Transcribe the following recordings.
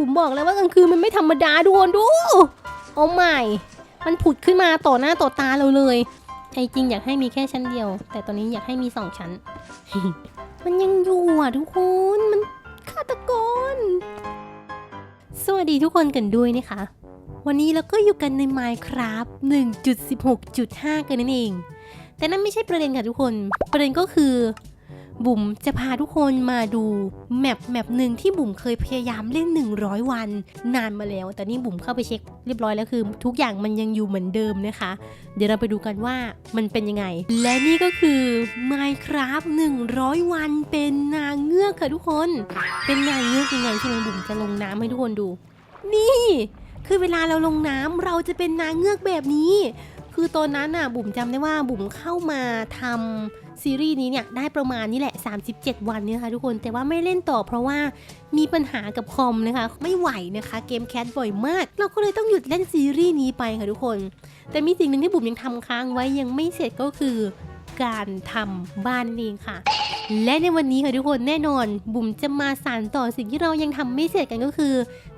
บุ๋มบอกแล้วว่ากลางคืนมันไม่ธรรมดาดูดู โอ้ไม่ มันผุดขึ้นมาต่อหน้าต่อตาเราเลยใจจริงอยากให้มีแค่ชั้นเดียว แต่ตอนนี้อยากให้มีสองชั้น มันยังอยู่อะทุกคน มันฆาตกร สวัสดีทุกคนกันด้วยนะคะ วันนี้เราก็อยู่กันใน Minecraft 1.16.5 กันนั่นเอง แต่นั่นไม่ใช่ประเด็นค่ะทุกคน ประเด็นก็คือ บุ๋มจะพาทุกคนมาดูแมปแมปหนึ่งที่บุ๋มเคยพยายามเล่น 100 วัน นานมาแล้ว แต่นี่บุ๋มเข้าไปเช็คเรียบร้อยแล้วคือ ทุกอย่างมันยังอยู่เหมือนเดิมนะคะ เดี๋ยวเราไปดูกันว่ามันเป็นยังไง และนี่ก็คือ Minecraft 100 วันเป็นนางเงือกค่ะทุกคน เป็นนางเงือกยังไงใช่บุ๋มจะลงน้ำให้ทุกคนดู นี่ คือเวลาเราลงน้ำเราจะเป็นนางเงือกแบบนี้ คือตอนนั้นน่ะบุ๋มจำได้ว่าบุ๋มเข้ามาทำ ซีรีส์นี้เนี่ยได้ประมาณนี้แหละ 37 วันเนี่ยค่ะทุกคนแต่ว่าไม่เล่นต่อเพราะว่ามีปัญหากับคอมนะคะ ไม่ไหวนะคะเกมแคสบ่อยมาก เราก็เลยต้องหยุดเล่นซีรีส์นี้ไปค่ะทุกคน แต่มีสิ่งหนึ่งที่บุ๋มยังทำค้างไว้ยังไม่เสร็จก็คือ การทำบ้านนั่นเองค่ะ และในวันนี้ค่ะทุกคนแน่นอนบุ๋มจะมาสานต่อสิ่งที่เรายังทำไม่เสร็จกันก็คือ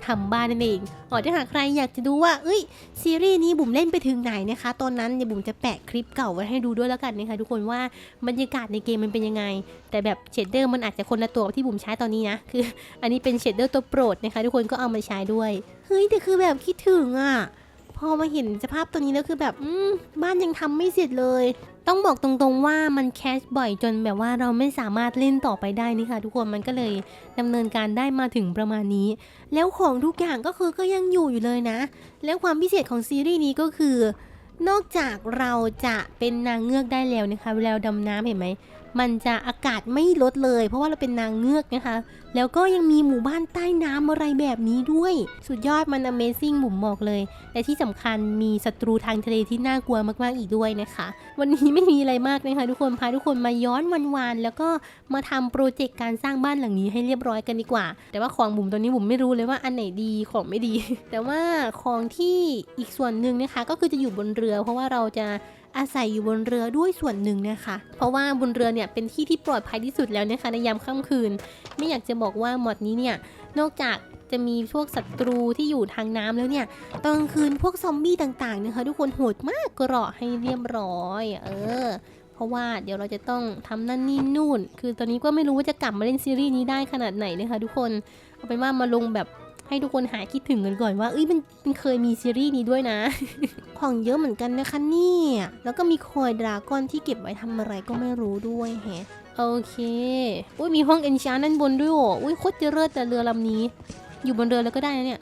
ทำบ้านนั่นเองอ๋อถ้าหากใครอยากจะดูว่าเอ้ยซีรีส์นี้บุ๋มเล่นไปถึงไหนนะคะ ตอนนั้นเนี่ยวบุ๋มจะแปะคลิปเก่าไว้ให้ดูด้วยแล้วกันนะคะทุกคนว่าบรรยากาศในเกมมันเป็นยังไง แต่แบบเชดเดอร์มันอาจจะคนละตัวที่บุ๋มใช้ตอนนี้นะคือ อันนี้เป็นเชดเดอร์ตัวโปรดนะคะทุกคนก็เอามาใช้ด้วยเฮ้ยแต่คือแบบคิดถึงอะพอมาเห็นสภาพตัวนี้แล้วคือแบบอืมบ้านยังทำไม่เสร็จเลย ต้องบอกตรงๆว่ามันแคชบ่อยจนแบบว่าเราไม่สามารถเล่นต่อไปได้นี่ค่ะ ทุกคนมันก็เลยดำเนินการได้มาถึงประมาณนี้ แล้วของทุกอย่างก็คือก็ยังอยู่อยู่เลยนะ แล้วความพิเศษของซีรีส์นี้ก็คือ นอกจากเราจะเป็นนางเงือกได้แล้วนะคะเวลาดำน้ำเห็นไหม มันจะอากาศไม่ลดเลย เพราะว่าเราเป็นนางเงือกนะคะ แล้วก็ยังมีหมู่บ้านใต้น้ำอะไรแบบนี้ด้วย สุดยอดมัน Amazing บุ๋มบอกเลย และที่สำคัญมีศัตรูทางทะเลที่น่ากลัวมากๆอีกด้วยนะคะ วันนี้ไม่มีอะไรมากนะคะ ทุกคนพาทุกคนมาย้อนวันๆแล้วก็มาทำโปรเจกต์การสร้างบ้านหลังนี้ให้เรียบร้อยกันดีกว่า แต่ว่าของบุ๋มตอนนี้บุ๋มไม่รู้เลยว่าอันไหนดีของไม่ดี แต่ว่าของที่อีกส่วนหนึ่งนะคะ ก็คือจะอยู่บนเรือ เพราะว่าเราจะ อาศัยอยู่บนเรือด้วยส่วนหนึ่งนะคะ เพราะว่าบนเรือเนี่ยเป็นที่ที่ปลอดภัยที่สุดแล้วนะคะในยามค่ำคืน ไม่อยากจะบอกว่าหมดนี้เนี่ยนอกจากจะมีพวกศัตรูที่อยู่ทางน้ำแล้วเนี่ย ตอนกลางคืนพวกซอมบี้ต่างๆนะคะทุกคนโหดมากกรอให้เรียบร้อย เออ เพราะว่าเดี๋ยวเราจะต้องทำนั่นนี่นู่น คือตอนนี้ก็ไม่รู้ว่าจะกลับมาเล่นซีรีส์นี้ได้ขนาดไหนนะคะทุกคน เอาเป็นว่ามาลงแบบ ให้ทุกคนหายคิดถึงกันก่อนว่าเอ้ยมันมันเคยมีซีรีส์นี้ด้วยนะ ของเยอะเหมือนกันนะคะเนี่ย แล้วก็มีคอยดราก้อนที่เก็บไว้ทำอะไรก็ไม่รู้ด้วยแฮะโอเค อุ้ยมีห้องเอนชานด้านบนด้วยโอ้อุ้ยโคตรเจริญแต่เรือลำนี้ อยู่บนเรือแล้วก็ได้นะเนี่ย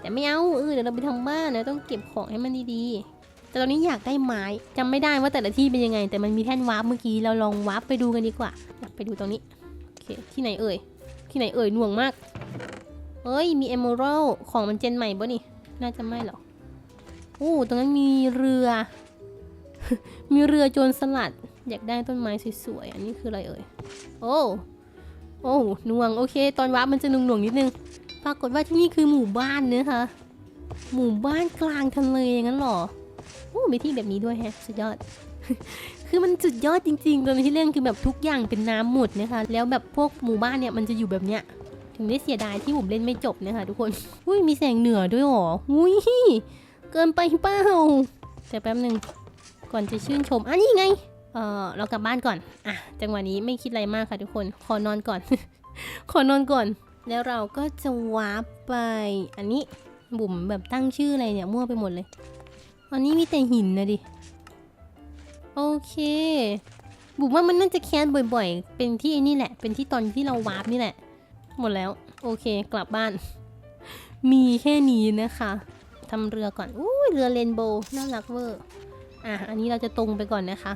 แต่ไม่เอาเออเดี๋ยวเราไปทำบ้านนะต้องเก็บของให้มันดีๆ แต่ตอนนี้อยากได้ไม้จำไม่ได้ว่าแต่ละที่เป็นยังไง แต่มันมีแท่นวาร์ปเมื่อกี้เราลองวาร์ปไปดูกันดีกว่าอยากไปดูตรงนี้ โอเค ที่ไหนเอ่ย ที่ไหนเอ่ยหน่วงมาก เอ้ย มีเอ e ม a รัลของมันเจนใหม่ปะนี่ น่าจะไม่หรอกโอ้ตรงนั้นมีเรือ มีเรือโจรสลัด อยากได้ต้นไม้สวยๆ อันนี้คืออะไรเอ่ย โอ้โอ้หน่วง โอเค ตอนวับมันจะหน่วงหน่วงๆนิดนึง ปรากฏว่าที่นี่คือหมู่บ้านเนะคะ หมู่บ้านกลางทะเลอย่างนั้นหรอ โอ้มีที่แบบนี้ด้วยแฮะ สุดยอด คือมันสุดยอดจริงๆตอนที่เล่นคือแบบทุกอย่างเป็นน้ำหมดนะคะ แล้วแบบพวกหมู่บ้านเนี่ยมันจะอยู่แบบเนี้ย ถึงได้เสียดายที่ผมเล่นไม่จบนะคะทุกคน อุ้ยมีแสงเหนือด้วยหรอ อุ้ยเกินไปเปล่าแต่แป๊บหนึ่งก่อนจะชื่นชมอะนี่ไง เออเรากลับบ้านก่อน อะ จังหวะนี้ไม่คิดอะไรมากค่ะทุกคน ขอนอนก่อน ขอนอนก่อน แล้วเราก็จะวาร์ปไป อันนี้บุ๋มแบบตั้งชื่ออะไรเนี่ยมั่วไปหมดเลย อันนี้มีแต่หินนะดิ โอเคบุ๋มว่ามันน่าจะแคสบ่อยๆ เป็นที่นี่แหละ เป็นที่ตอนที่เราวาร์ปนี่แหละ หมดแล้ว โอเคกลับบ้าน มีแค่นี้นะคะทำเรือก่อนอู้ยเรือเรนโบว์น่ารักเวอร์อะอันนี้เราจะตรงไปก่อนนะคะ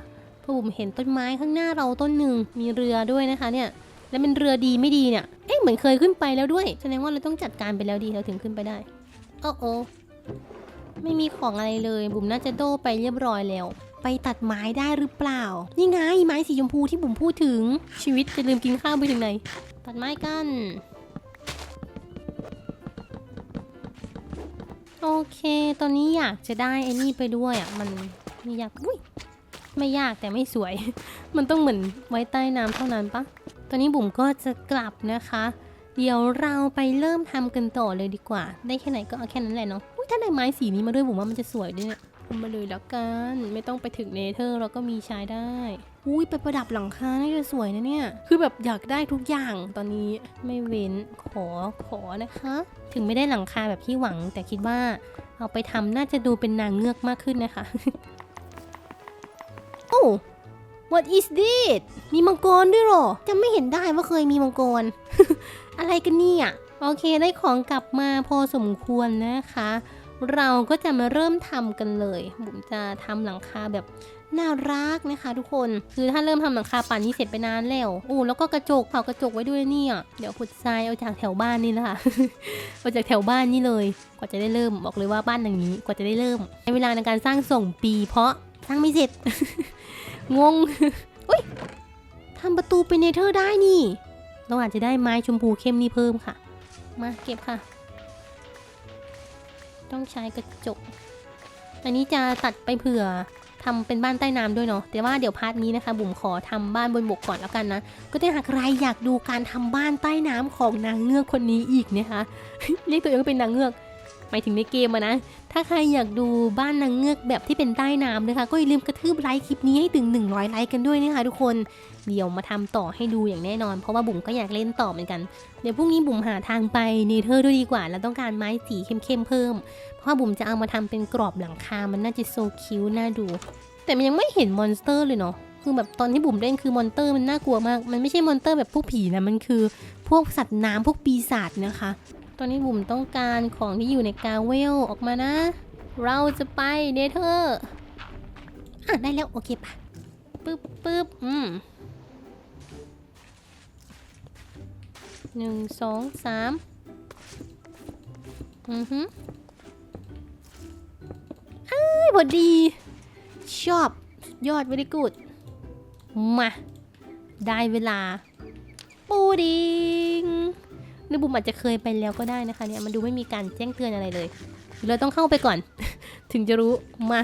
พราะผมเห็นต้นไม้ข้างหน้าเราต้นหนึ่งมีเรือด้วยนะคะเนี่ยแล้วเป็นเรือดีไม่ดีเนี่ยเอ๊ะเหมือนเคยขึ้นไปแล้วด้วยแสดงว่าเราต้องจัดการไปแล้วดีเราถึงขึ้นไปได้โอ้โอไม่มีของอะไรเลยบุ๋มน่าจะโดไปเรียบร้อยแล้ว ไปตัดไม้ได้หรือเปล่า นี่ไงไม้สีชมพูที่บุ๋มพูดถึงชีวิตจะลืมกินข้าวไปถึงไหน ตัดไม้กัน โอเค ตอนนี้อยากจะได้ไอ้นี่ไปด้วยอะ มันไม่อยากอุ้ยไม่ยากแต่ไม่สวย มันต้องเหมือนไว้ใต้น้ำเท่านั้นปะ ตอนนี้บุ๋มก็จะกลับนะคะ เดี๋ยวเราไปเริ่มทำกันต่อเลยดีกว่า ได้แค่ไหนก็เอาแค่นั้นแหละเนาะอุ๊ยถ้าได้ไม้สีนี้มาด้วยผมว่ามันจะสวยด้วยเนี่ย เอามาเลยแล้วกัน ไม่ต้องไปถึงเนเธอร์เราก็มีใช้ได้ อุ้ยไปประดับหลังคาน่าจะสวยนะเนี่ย คือแบบอยากได้ทุกอย่างตอนนี้ไม่เว้นขอขอนะคะ ถึงไม่ได้หลังคาแบบที่หวัง แต่คิดว่าเอาไปทำน่าจะดูเป็นนางเงือกมากขึ้นนะคะ โอ้ what is this มีมังกรด้วยเหรอจะไม่เห็นได้ว่าเคยมีมังกร อะไรกันเนี่ย โอเคได้ของกลับมาพอสมควรนะคะ เราก็จะมาเริ่มทำกันเลยผมจะทำหลังคาแบบน่ารักนะคะ ทุกคนคือถ้าเริ่มทำหลังคาป่านนี้เสร็จไปนานแล้วโอ้แล้วก็กระจกเผากระจกไว้ด้วยเนี่ยเดี๋ยวขุดทรายเอาจากแถวบ้านนี่แหละค่ะเอาจากแถวบ้านนี่เลย กว่าจะได้เริ่มบอกเลยว่าบ้านหลังนี้กว่าจะได้เริ่มใช้เวลาในการสร้างส่งปี เพราะสร้างไม่เสร็จงงอุ้ยทำประตูเป็นเนเธอร์ได้นี่ เราอาจจะได้ไม้ชมพูเข้มนี่เพิ่มค่ะ มาเก็บค่ะ ต้องใช้กระจก อันนี้จะตัดไปเผื่อทำเป็นบ้านใต้น้ำด้วยเนาะ แต่ว่าเดี๋ยวพาร์ทนี้นะคะ บุ๋มขอทำบ้านบนบกก่อนแล้วกันนะ ก็ถ้าหากใครอยากดูการทำบ้านใต้น้ำของนางเงือกคนนี้อีกนะคะ เรียกตัวเองว่าเป็นนางเงือกหมายถึงในเกมอะนะ ถ้าใครอยากดูบ้านนางเงือกแบบที่เป็นใต้น้ำนะคะ ก็อย่าลืมกระทืบไลค์คลิปนี้ให้ถึง 100 ไลค์กันด้วยนะคะทุกคน เดียวมาทำต่อให้ดูอย่างแน่นอน เพราะว่าบุ๋มก็อยากเล่นต่อเหมือนกัน เดี๋ยวพรุ่งนี้บุ๋มหาทางไปเนเธอร์ด้วยดีกว่า แล้วต้องการไม้สีเข้มๆเพิ่ม เพราะว่าบุ๋มจะเอามาทำเป็นกรอบหลังคา มันน่าจะโซคิวน่าดู แต่มันยังไม่เห็นมอนสเตอร์เลยเนาะคือแบบตอนที่บุ๋มเล่นคือมอนเตอร์มันน่ากลัวมาก มันไม่ใช่มอนเตอร์แบบพวกผีนะ มันคือพวกสัตว์น้ำพวกปีศาจนะคะ ตอนนี้บุ๋มต้องการของที่อยู่ในกาเวลออกมานะ เราจะไปเนเธอร์อะได้แล้วโอเคปะปึ๊บปึ๊บอืม หนึ่งสองสามอือฮึอ้ายพอดี ชอบยอด very good มา ได้เวลา ปูดิงนึกบุมอาจจะเคยไปแล้วก็ได้นะคะเนี่ย มันดูไม่มีการแจ้งเตือนอะไรเลย เราต้องเข้าไปก่อน ถึงจะรู้มา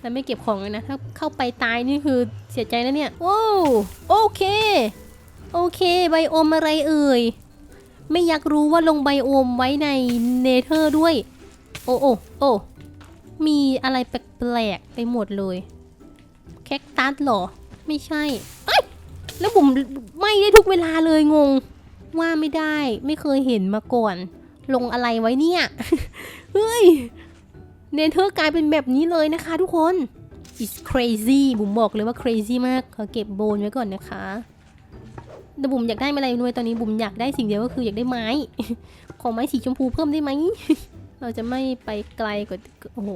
แต่ไม่เก็บของเลยนะ ถ้าเข้าไปตายนี่คือเสียใจนะเนี่ยว้โอเค โอเค ไบโอมอะไรเอ่ย ไม่อยากรู้ว่าลงไบโอมไว้ในเนเธอร์ด้วย โอ้โอ้โอ้มีอะไรแปลกๆไปหมดเลย แคคตัสหรอ ไม่ใช่เอ้ยแล้วผมไม่ได้ทุกเวลาเลยงง ว่าไม่ได้ไม่เคยเห็นมาก่อน ลงอะไรไว้เนี่ย เฮ้ย เนเธอร์กลายเป็นแบบนี้เลยนะคะทุกคน it's crazy บุ๋มบอกเลยว่า crazy มาก ขอเก็บโบนไว้ก่อนนะคะ แต่บุ๋มอยากได้อะไรด้วยตอนนี้บุ๋มอยากได้สิ่งเดียวก็คืออยากได้ไม้ ขอไม้สีชมพูเพิ่มได้ไหม เราจะไม่ไปไกลกว่าโอ้โห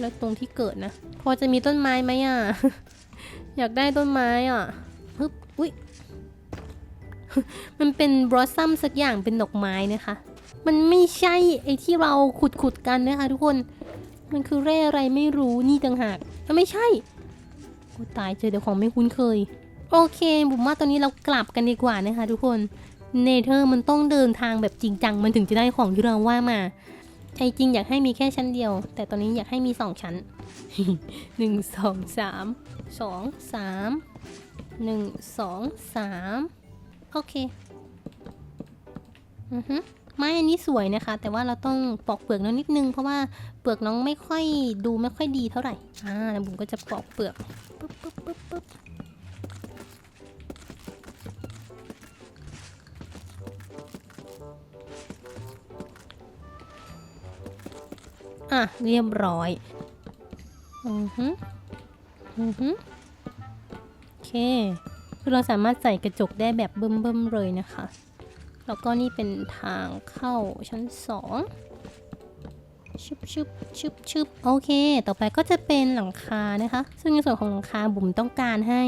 แล้วตรงที่เกิดนะ พอจะมีต้นไม้ไหมอะ อยากได้ต้นไม้อะฮึบอุ้ยมันเป็นบลอสซัมสักอย่างเป็นดอกไม้นะคะ มันไม่ใช่ไอ้ที่เราขุดขุดกันนะคะทุกคน มันคือแร่อะไรไม่รู้นี่ต่างหากมันไม่ใช่โอ้ตายเจอแต่ของไม่คุ้นเคย โอเคบุ๋มว่าตอนนี้เรากลับกันดีกว่านะคะทุกคนเนเธอร์มันต้องเดินทางแบบจริงจังมันถึงจะได้ของที่เราว่ามาใจจริงอยากให้มีแค่ชั้นเดียว แต่ตอนนี้อยากให้มีสองชั้นหนึ่งสองสามสองสามหนึ่งสองสามโอเคอือฮึไม้อันนี้สวยนะคะ แต่ว่าเราต้องปอกเปลือกน้องนิดนึง เพราะว่าเปลือกน้องไม่ค่อยดูไม่ค่อยดีเท่าไหร่อ่าแล้วบุ๋มก็จะปอกเปลือกปึ๊บปึ๊บปึ๊บปึ๊บ อะเรียบร้อยอือฮึอือฮึโอเค คือเราสามารถใส่กระจกได้แบบเบิ่มๆเลยนะคะ แล้วก็นี่เป็นทางเข้าชั้นสองชึบชึบชึบชึบโอเค ต่อไปก็จะเป็นหลังคานะคะ ซึ่งในส่วนของหลังคาบุ๋มต้องการให้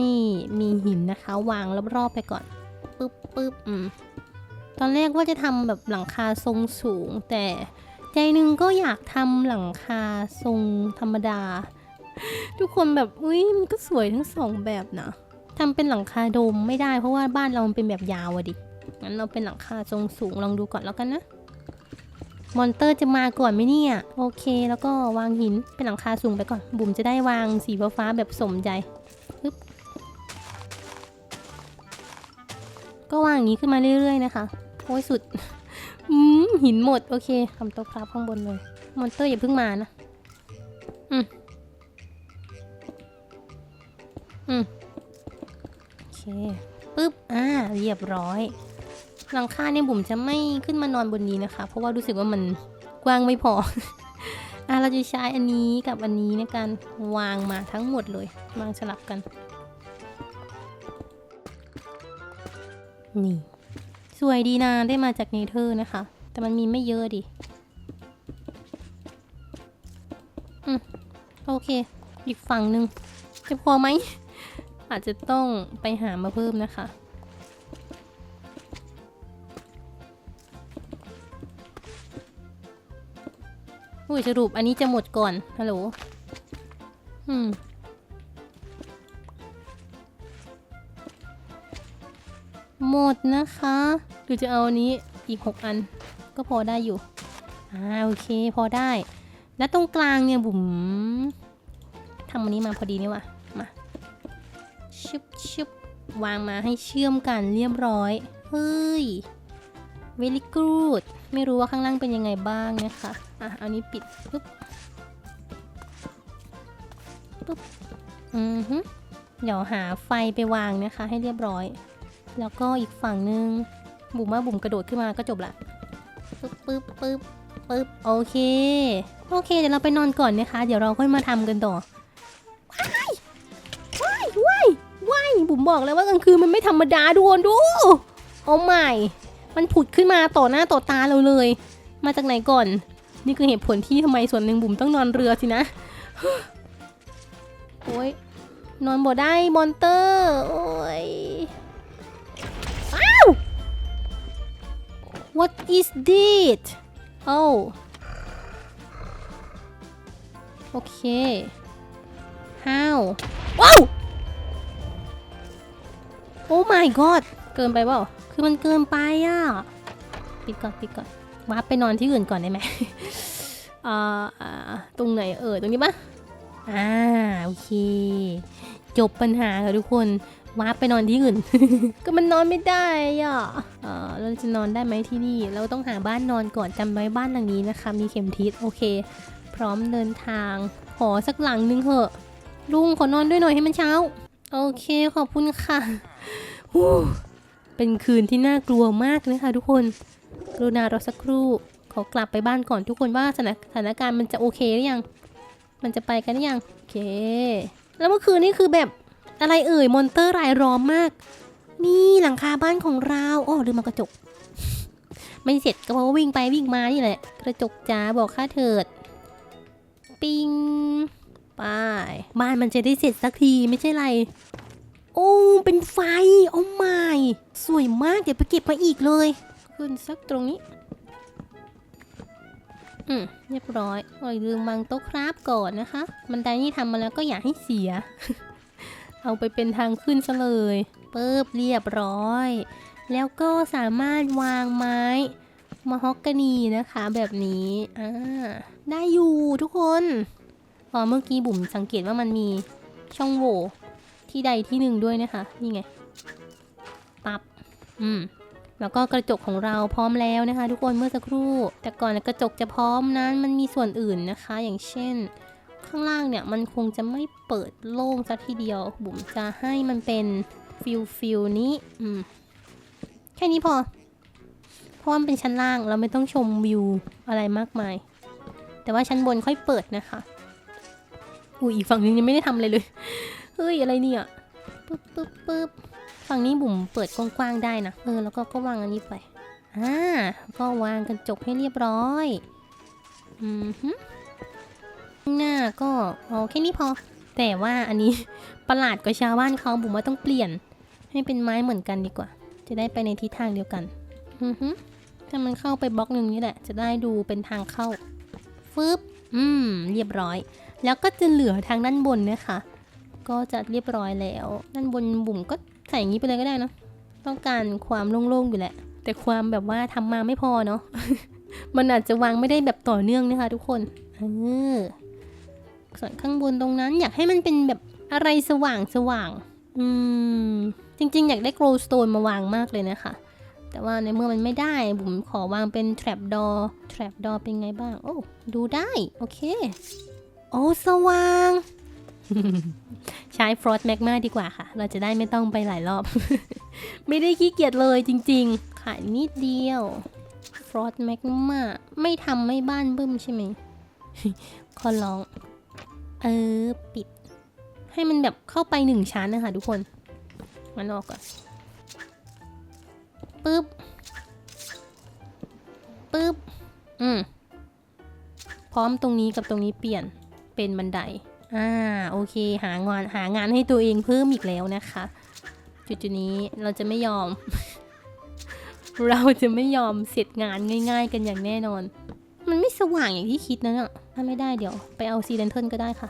มีหินนะคะ วางรอบๆไปก่อนปึ๊บปึ๊บอืมตอนแรกว่าจะทำแบบหลังคาทรงสูงแต่ ใจหนึ่งก็อยากทำหลังคาทรงธรรมดา ทุกคนแบบอุ้ยมันก็สวยทั้งสองแบบนะทำเป็นหลังคาโดมไม่ได้เพราะว่าบ้านเราเป็นแบบยาวอะดิงั้นเราเป็นหลังคาทรงสูงลองดูก่อนแล้วกันนะมอนเตอร์จะมาก่อนไหมเนี่ย โอเค แล้วก็วางหินเป็นหลังคาสูงไปก่อน บุ๋มจะได้วางสีฟ้าแบบสมใจปึ๊บก็วางอย่างนี้ขึ้นมาเรื่อยๆนะคะ โอ้ยสุด อืมหินหมด โอเคทำโต๊ะครับข้างบนเลย มอนเตอร์อย่าเพิ่งมานะ อืม อืม โอเค ปึ๊บ อ่า เรียบร้อย หลังคาเนี่ยบุ๋มจะไม่ขึ้นมานอนบนนี้นะคะ เพราะว่ารู้สึกว่ามันกว้างไม่พอ อะเราจะใช้อันนี้กับอันนี้ในการวางมาทั้งหมดเลย วางสลับกัน นี่ สวยดีนะได้มาจากเนเธอร์นะคะ แต่มันมีไม่เยอะดิอืมโอเค อีกฝั่งหนึ่งจะพอไหม อาจจะต้องไปหามาเพิ่มนะคะ อุ้ยสรุปอันนี้จะหมดก่อน ฮัลโหล อืมหมดนะคะ หรือจะเอาอันนี้อีก 6 อัน ก็พอได้อยู่ อ่าโอเคพอได้ แล้วตรงกลางเนี่ยบุ๋มทำอันนี้มาพอดีนี่ว่ะ มาชึบชึบวางมาให้เชื่อมกันเรียบร้อย เฮ้ย very good ไม่รู้ว่าข้างล่างเป็นยังไงบ้างนะคะ อะ เอานี้ปิดปึ๊บปึ๊บ อือฮึเดี๋ยวหาไฟไปวางนะคะ ให้เรียบร้อย แล้วก็อีกฝั่งหนึ่ง บุ๋มว่าบุ๋มกระโดดขึ้นมาก็จบละปึ๊บปึ๊บปึ๊บปึ๊บโอเค โอเค เดี๋ยวเราไปนอนก่อนนะคะ เดี๋ยวเราค่อยมาทำกันต่อว้ายว้ายว้ายบุ๋มบอกแล้วว่ากลางคืนมันไม่ธรรมดาดูนดูโอ้ไม่มันผุดขึ้นมาต่อหน้าต่อตาเราเลย มาจากไหนก่อน นี่คือเหตุผลที่ทำไมส่วนหนึ่งบุ๋มต้องนอนเรือสินะโอ้ยนอนบ่ได้มอนเตอร์ โอ้ย What is this Oh โอเค How ว้าวโอ้ my god เกินไปเปล่า คือมันเกินไปอะ ปิดก่อน ปิดก่อนวาร์ปไปนอนที่อื่นก่อนได้ไหมอ่าอ่าตรงไหนเออ ตรงนี้ปะอ่า โอเค จบปัญหาค่ะทุกคน วาร์ปไปนอนที่อื่น ก็มันนอนไม่ได้อะเออเราจะนอนได้ไหมที่นี่ เราต้องหาบ้านนอนก่อนจำไว้บ้านหลังนี้นะคะ มีเข็มทิศโอเค พร้อมเดินทาง ขอสักหลังนึงเหอะ ลุงขอนอนด้วยหน่อยให้มันเช้า โอเคขอบคุณค่ะวูเป็นคืนที่น่ากลัวมากนะคะทุกคน กรุณารอสักครู่ ขอกลับไปบ้านก่อนทุกคนว่าสถานสถานการณ์มันจะโอเคหรือยัง มันจะไปกันหรือยัง โอเค แล้วเมื่อคืนนี่คือแบบ อะไรเอ่ยมอนเตอร์รายล้อมมาก นี่หลังคาบ้านของเราอ้อลืมมากระจก ไม่เสร็จก็เพราะว่าวิ่งไปวิ่งมานี่แหละ กระจกจ๋าบอกค่าเถิด ปิงไปบ้านมันจะได้เสร็จสักทีไม่ใช่ไร โอ้เป็นไฟโอ้ไม่สวยมากเดี๋ยวไปเก็บมาอีกเลย ขึ้นสักตรงนี้อืมเรียบร้อยโอ้ยลืมวางโต๊ะคราฟก่อนนะคะ บันไดนี่ทำมาแล้วก็อย่าให้เสีย เอาไปเป็นทางขึ้นซะเลยปึ๊บเรียบร้อย แล้วก็สามารถวางไม้มะฮอกกานีนะคะแบบนี้อ่าได้อยู่ทุกคนพอเมื่อกี้บุ๋มสังเกตว่ามันมีช่องโหว่ที่ใดที่หนึ่งด้วยนะคะ นี่ไง ปับ อืม แล้วก็กระจกของเราพร้อมแล้วนะคะ ทุกคนเมื่อสักครู่ แต่ก่อนกระจกจะพร้อมนั้นมันมีส่วนอื่นนะคะ อย่างเช่น ข้างล่างเนี่ยมันคงจะไม่เปิดโล่งซะทีเดียวบุ๋มจะให้มันเป็นฟิลฟิลนี้อืมแค่นี้พอเพราะว่ามันเป็นชั้นล่างเราไม่ต้องชมวิวอะไรมากมาย แต่ว่าชั้นบนค่อยเปิดนะคะอุ้ยอีกฝั่งนึงยังไม่ได้ทำอะไรเลยเฮ้ยอะไรเนี่ยปึ๊บปึ๊บปึ๊บฝั่งนี้บุ๋มเปิดกว้างๆได้นะเออแล้วก็ก็วางอันนี้ไปอ่าก็วางกระจกให้เรียบร้อยอืมฮึ หน้าก็เอาแค่นี้พอ แต่ว่าอันนี้ประหลาดกว่าชาวบ้านเขาบุ๋มว่าต้องเปลี่ยน ให้เป็นไม้เหมือนกันดีกว่า จะได้ไปในทิศทางเดียวกันอือฮึถ้ามันเข้าไปบล็อกหนึ่งนี่แหละ จะได้ดูเป็นทางเข้าฟึบอืม เรียบร้อย แล้วก็จะเหลือทางด้านบนนะคะ ก็จะเรียบร้อยแล้ว ด้านบนบุ๋มก็ใส่อย่างนี้ไปเลยก็ได้นะต้องการความโล่งๆอยู่แหละ แต่ความแบบว่าทำมาไม่พอเนาะ มันอาจจะวางไม่ได้แบบต่อเนื่องนะคะทุกคน เออ ส่วนข้างบนตรงนั้นอยากให้มันเป็นแบบอะไรสว่างสว่างอืมจริงๆ อยากได้โกลสโตนมาวางมากเลยนะคะ แต่ว่าในเมื่อมันไม่ได้บุ๋มขอวางเป็น trap door trap door เป็นไงบ้าง โอ้ ดูได้ โอเค โอ้สว่าง ใช้ frost magma ดีกว่าค่ะ เราจะได้ไม่ต้องไปหลายรอบ ไม่ได้ขี้เกียจเลยจริงๆ ขายนิดเดียว frost magma ไม่ทำไม่บ้านบึ้มใช่ไหมขอร้อง เออปิด ให้มันแบบเข้าไปหนึ่งชั้นนะคะทุกคนมันออกก่อนปึ๊บปึ๊บอืมพร้อมตรงนี้กับตรงนี้เปลี่ยนเป็นบันไดอ่าโอเคหางานหางานให้ตัวเองเพิ่มอีกแล้วนะคะ จุดจุดนี้เราจะไม่ยอม เราจะไม่ยอมเสร็จงานง่าย ๆ กันอย่างแน่นอน มันไม่สว่างอย่างที่คิดนะเนี่ยาไม่ได้เดี๋ยวไปเอาซีเลนเทิลก็ได้ค่ะ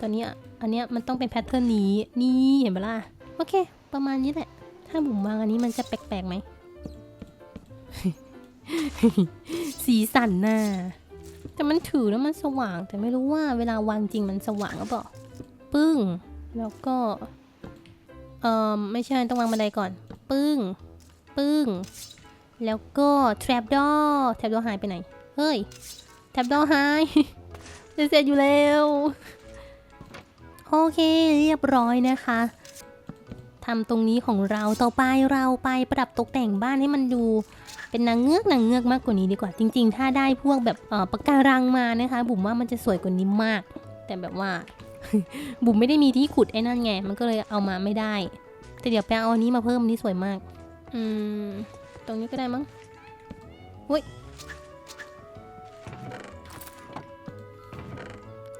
ตอนนี้อันเนี้ยมันต้องเป็นแพทเทิร์นนี้นี่เห็นปะล่ะ โอเค ประมาณนี้แหละ ถ้าบุ๋มวางอันนี้มันจะแปลกๆไหม สีสันน่ะแต่มันถือแล้วมันสว่าง แต่ไม่รู้ว่าเวลาวางจริงมันสว่างหรือเปล่าปึ้ง แล้วก็ เอ่อไม่ใช่ต้องวางบันไดก่อน ปึ้ง ปึ้ง แล้วก็ trap door trap door หายไปไหน เฮ้ย trap door หายเสร็จอยู่แล้ว โอเคเรียบร้อยนะคะทำตรงนี้ของเราต่อไปเราไปประดับตกแต่งบ้านให้มันดูเป็นนางเงือกนางเงือกมากกว่านี้ดีกว่าจริง ๆ ถ้าได้พวกแบบอ่อปะการังมานะคะ บุ๋มว่ามันจะสวยกว่านี้มาก แต่แบบว่า บุ๋มไม่ได้มีที่ขุดไอ้นั่นไงมันก็เลยเอามาไม่ได้ แต่เดี๋ยวไปเอาอันนี้มาเพิ่มนี้สวยมาก อืม ตรงนี้ก็ได้มั้งอุ้ย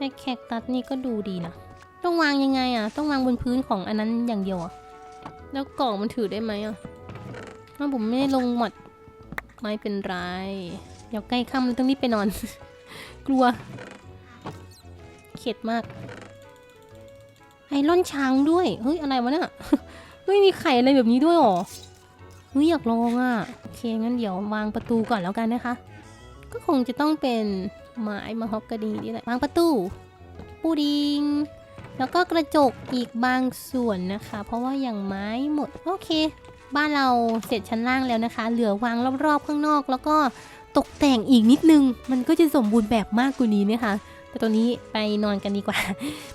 ไอ้แคคตัสนี่ก็ดูดีนะ ต้องวางยังไงอะ ต้องวางบนพื้นของอันนั้นอย่างเดียวอะ แล้วกล่องมันถือได้ไหมอะถ้าผมไม่ได้ลงหมดไม่เป็นไร เดี๋ยวใกล้ค่ำแล้วต้องรีบไปนอน กลัว เข็ดมาก ไอรอนช้างด้วย เฮ้ย อะไรวะเนี่ยเฮ้ยมีไข่อะไรแบบนี้ด้วยหรอเฮ้ยอยากลองอะ โอเคงั้นเดี๋ยววางประตูก่อนแล้วกันนะคะ ก็คงจะต้องเป็น ไม้มะฮอกกานีนี่แหละวางประตูปูดิง แล้วก็กระจกอีกบางส่วนนะคะ เพราะว่าอย่างไม้หมด โอเค บ้านเราเสร็จชั้นล่างแล้วนะคะ เหลือวางรอบๆข้างนอก แล้วก็ตกแต่งอีกนิดนึง มันก็จะสมบูรณ์แบบมากกว่านี้นะคะแต่ตอนนี้ไปนอนกันดีกว่า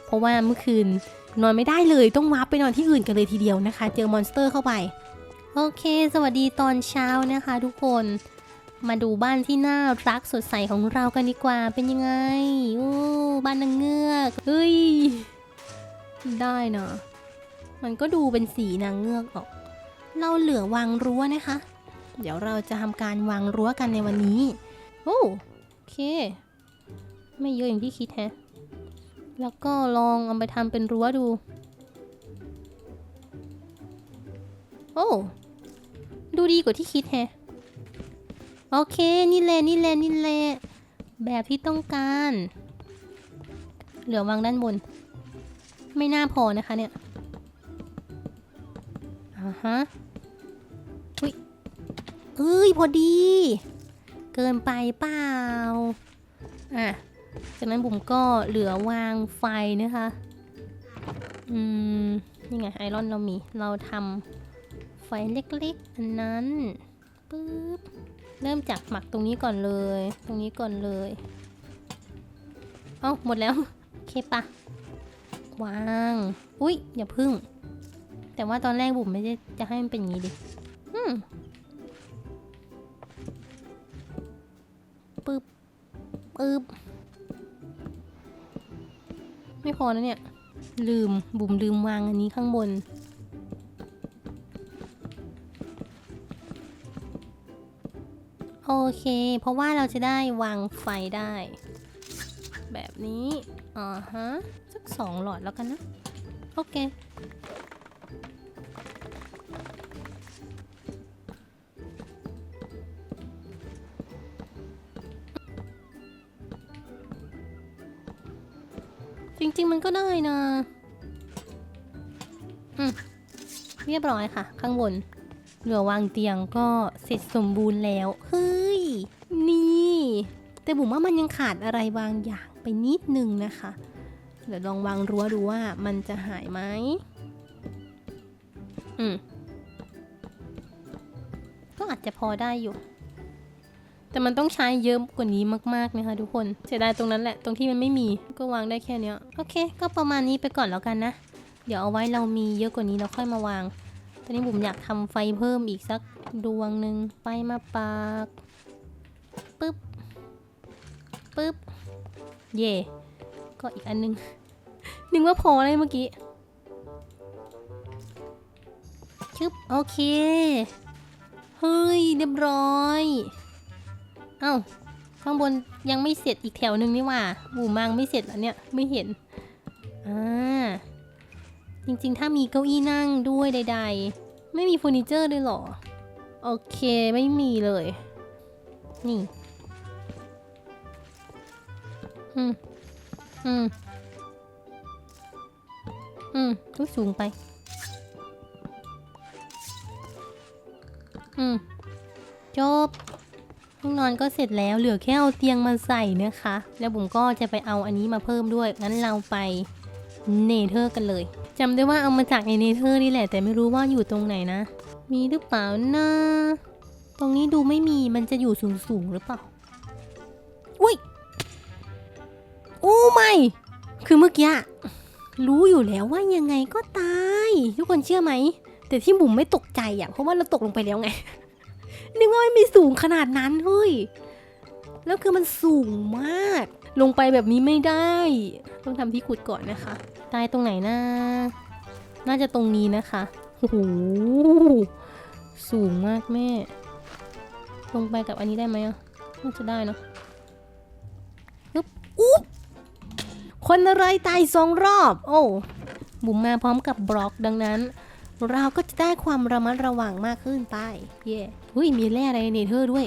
เพราะว่าเมื่อคืนนอนไม่ได้เลยต้องวาร์ปไปนอนที่อื่นกันเลยทีเดียวนะคะ เจอมอนสเตอร์เข้าไป โอเค สวัสดีตอนเช้านะคะทุกคน มาดูบ้านที่น่ารักสดใสของเรากันดีกว่า เป็นยังไง โอ้ บ้านนางเงือก เฮ้ย ได้นะมันก็ดูเป็นสีนางเงือกออก เราเหลือวางรั้วนะคะ เดี๋ยวเราจะทำการวางรั้วกันในวันนี้ โอ้โอเค ไม่เยอะอย่างที่คิดแฮะ แล้วก็ลองเอาไปทำเป็นรั้วดู โอ้ ดูดีกว่าที่คิดแฮะ โอเค นี่แหละนี่แหละนี่แหละแบบที่ต้องการ เหลือวางด้านบน ไม่น่าพอนะคะเนี่ยอ่าฮะอุ้ยเอ้ยพอดี เกินไปเปล่า อะ จากนั้นบุ๋มก็เหลือวางไฟนะคะ อืม นี่ไงไอรอนเรามี เราทำไฟเล็กๆ อันนั้น ปึ๊บ เริ่มจากหมักตรงนี้ก่อนเลย ตรงนี้ก่อนเลย เอ้าหมดแล้ว โอเคปะวาง อุ๊ยอย่าพึ่ง แต่ว่าตอนแรกบุ๋มไม่ได้จะให้มันเป็นอย่างนี้ดิอืมปึ๊บปึ๊บไม่พอนะเนี่ย ลืมบุ๋มลืมวางอันนี้ข้างบน เค เพราะว่าเราจะได้วางไฟได้ แบบนี้อ่าฮะสักสองหลอดแล้วกันนะ โอเค จริง ๆ มันก็ได้นะอืมเรียบร้อยค่ะ ข้างบนเหลือวางเตียงก็เสร็จสมบูรณ์แล้วฮ้ยนี่ แต่บุ๋มว่ามันยังขาดอะไรบางอย่างไปนิดนึงนะคะ เดี๋ยวลองวางรั้วดูว่ามันจะหายไหมอืมก็อาจจะพอได้อยู่ แต่มันต้องใช้เยอะกว่านี้มากๆนะคะทุกคนเสียดายตรงนั้นแหละตรงที่มันไม่มีก็วางได้แค่นี้โอเค ก็ประมาณนี้ไปก่อนแล้วกันนะ เดี๋ยวเอาไว้เรามีเยอะกว่านี้เราค่อยมาวาง ตอนนี้ผมอยากทำไฟเพิ่มอีกสักดวงหนึ่งไฟมาปากปึ๊บ ปึ๊บ เย่ก็อีกอันนึง นึกว่าพอเลยเมื่อกี้ชึบโอเค เฮ้ย เรียบร้อย เอ้า ข้างบนยังไม่เสร็จอีกแถวหนึ่งนี่หว่าบูมังไม่เสร็จแล้วเนี่ย ไม่เห็น อ่า จริงๆ ถ้ามีเก้าอี้นั่งด้วยใด ๆ ไม่มีเฟอร์นิเจอร์เลยเหรอ โอเค ไม่มีเลย นี่ อืม อืม อืมอุ๊ยสูงไป อืม จบห้องนอนก็เสร็จแล้วเหลือแค่เอาเตียงมาใส่นะคะ แล้วผมก็จะไปเอาอันนี้มาเพิ่มด้วย งั้นเราไปเนเธอร์กันเลยจำได้ว่าเอามาจากในเนเธอร์นี่แหละ แต่ไม่รู้ว่าอยู่ตรงไหนนะ มีหรือเปล่านะ ตรงนี้ดูไม่มีมันจะอยู่สูงสูงๆหรือเปล่า โอ้ไม่ คือเมื่อกี้รู้อยู่แล้วว่ายังไงก็ตาย ทุกคนเชื่อไหม แต่ที่บุ๋มไม่ตกใจอะ เพราะว่าเราตกลงไปแล้วไง นึกว่าไม่มีสูงขนาดนั้นเฮ้ย แล้วคือมันสูงมาก ลงไปแบบนี้ไม่ได้ ต้องทำที่ขุดก่อนนะคะ ตายตรงไหนนะน่าจะตรงนี้นะคะโอ้โหสูงมากแม่ ลงไปกับอันนี้ได้ไหมอะน่าจะได้เนอะฮึบอุ๊บ คนอะไรตายสองรอบ โอ้บุ๋มมาพร้อมกับบล็อกดังนั้น เราก็จะได้ความระมัดระวังมากขึ้นไป เย่อุ้ยมีแร่อะไรในเธอด้วย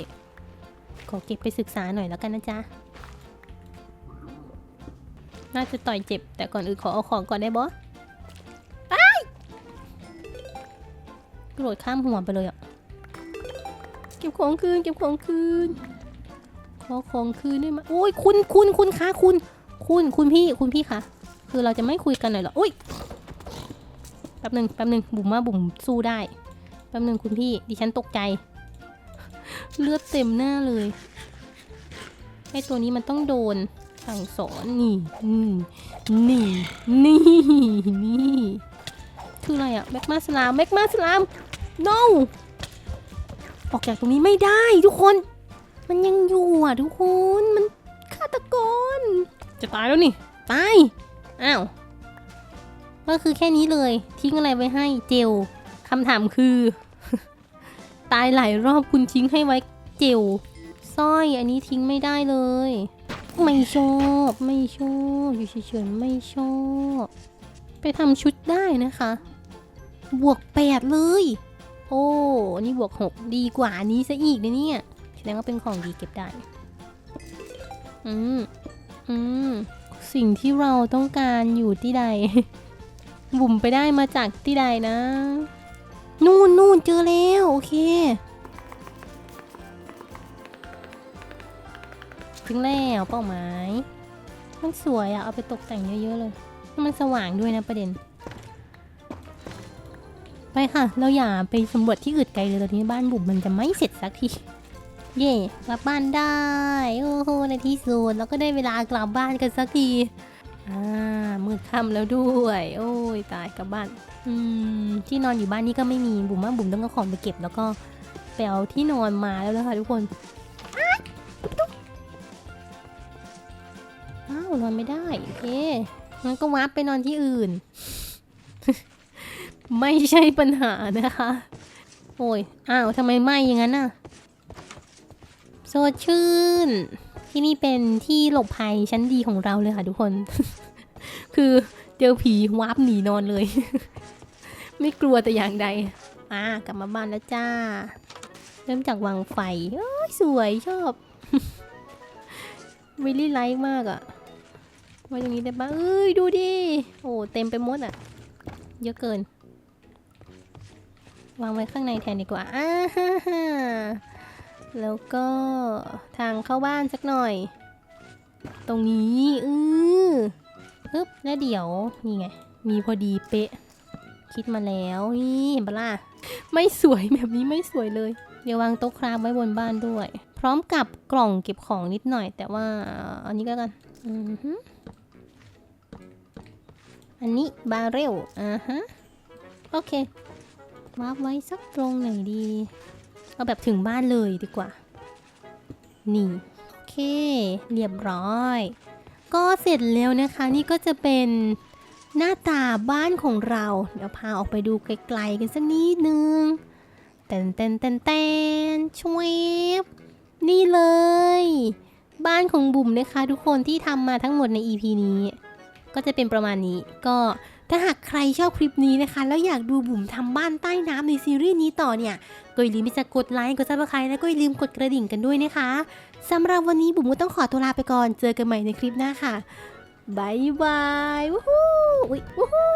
ขอเก็บไปศึกษาหน่อยแล้วกันนะจ๊ะ น่าจะต่อยเจ็บ แต่ก่อนอื่นขอเอาของก่อนได้บอสไอ้ายกระโดดข้ามหัวไปเลยอะ เก็บของคืน เก็บของคืน ขอของคืนได้ไหมโอ้ยคุณคุณคุณคะคุณคุณ คุณคุณพี่คุณพี่คะคือเราจะไม่คุยกันหน่อยเหรออุ้ยแป๊บหนึ่งแป๊บหนึ่งบุ๋มว่าบุ๋มสู้ได้แป๊บหนึ่งคุณพี่ ดิฉันตกใจ เลือดเต็มหน้าเลยไอตัวนี้มันต้องโดนสั่งสอนนี่นี่นี่นี่คืออะไรอะแมกมาสลามแมกมาสลาม no ออกจากตรงนี้ไม่ได้ทุกคน มันยังอยู่อะทุกคนมัน จะตายแล้วนี่ ตาย อ้าว ก็คือแค่นี้เลย ทิ้งอะไรไว้ให้เจลคำถามคือ ตายหลายรอบคุณทิ้งให้ไว้เจลสร้อยอันนี้ทิ้งไม่ได้เลย ไม่ชอบ ไม่ชอบอยู่เฉยๆไม่ชอบ ไปทำชุดได้นะคะ บวกแปดเลย โอ้อนนี่บวกหกดีกว่านี้ซะอีกนะเนี่ยแสดงว่าเป็นของดีเก็บได้ อืม อืม สิ่งที่เราต้องการอยู่ที่ใด บุ่มไปได้มาจากที่ใดนะ นู่นนู่นเจอแล้ว โอเค ถึงแล้วเป้าหมายมันสวยอะเอาไปตกแต่งเยอะๆเลย มันสว่างด้วยนะประเด็น ไปค่ะ เราอย่าไปสำรวจที่อื่นไกลเลยตอนนี้บ้านบุ๋มมันจะไม่เสร็จสักที เย่กลับบ้านได้ โอ้โห ในที่สุดเราก็ได้เวลากลับบ้านกันสักที อ่า มืดค่ำแล้วด้วย โอ้ย ตายกลับบ้าน อืม ที่นอนอยู่บ้านนี่ก็ไม่มี บุ๋มว่าบุ๋มต้องเอาของไปเก็บแล้วก็ไปเอาที่นอนมาแล้วนะคะทุกคน อ้าว นอนไม่ได้ โอเค งั้นก็วาร์ปไปนอนที่อื่น ไม่ใช่ปัญหานะคะ โอ้ย อ้าวทำไมไหมอย่างนั้นน่ะ สดชื่น ที่นี่เป็นที่หลบภัยชั้นดีของเราเลยค่ะทุกคน คือเจอผีวาร์ปหนีนอนเลย ไม่กลัวแต่อย่างใดอ่ากลับมาบ้านแล้วจ้า เริ่มจากวางไฟเอ้ยสวยชอบวิลลี่ไลท์มากอะไว้ตรงนี้ได้ปะเอ้ยดูดิ โอ้เต็มไปหมดอะเยอะเกิน วางไว้ข้างในแทนดีกว่าอ่าฮ่าฮ่า แล้วก็ทางเข้าบ้านสักหน่อย ตรงนี้อือปึ๊บแล้วเดี๋ยวนี่ไง มีพอดีเป๊ะ คิดมาแล้วนี่เห็นปะล่ะไม่สวยแบบนี้ไม่สวยเลยมีววางโต๊ะคราฟไว้บนบ้านด้วย พร้อมกับกล่องเก็บของนิดหน่อย แต่ว่าอันนี้ก็แล้วกันอืออันนี้บาเรลอ่าฮะโอเควาร์ปไว้สักตรงไหนดี เอาแบบถึงบ้านเลยดีกว่า นี่โอเค เรียบร้อย ก็เสร็จแล้วนะคะ นี่ก็จะเป็นหน้าตาบ้านของเรา เดี๋ยวพาออกไปดูไกลๆกันสักนิดนึงเต้นเต้นเต้นเต้นชวบนี่เลย บ้านของบุ๋มนะคะ ทุกคนที่ทำมาทั้งหมดใน EP นี้ ก็จะเป็นประมาณนี้ก็ ถ้าหากใครชอบคลิปนี้นะคะ แล้วอยากดูบุ๋มทำบ้านใต้น้ำในซีรีส์นี้ต่อเนี่ย ก็อย่าลืมที่จะกดไลค์ กดซับสไครต์และก็อย่าลืมกดกระดิ่งกันด้วยนะคะสำหรับวันนี้บุ๋มก็ต้องขอตัวลาไปก่อน เจอกันใหม่ในคลิปหน้าค่ะบายบาย วู้ฮู้อุ๊ยวู้ฮู้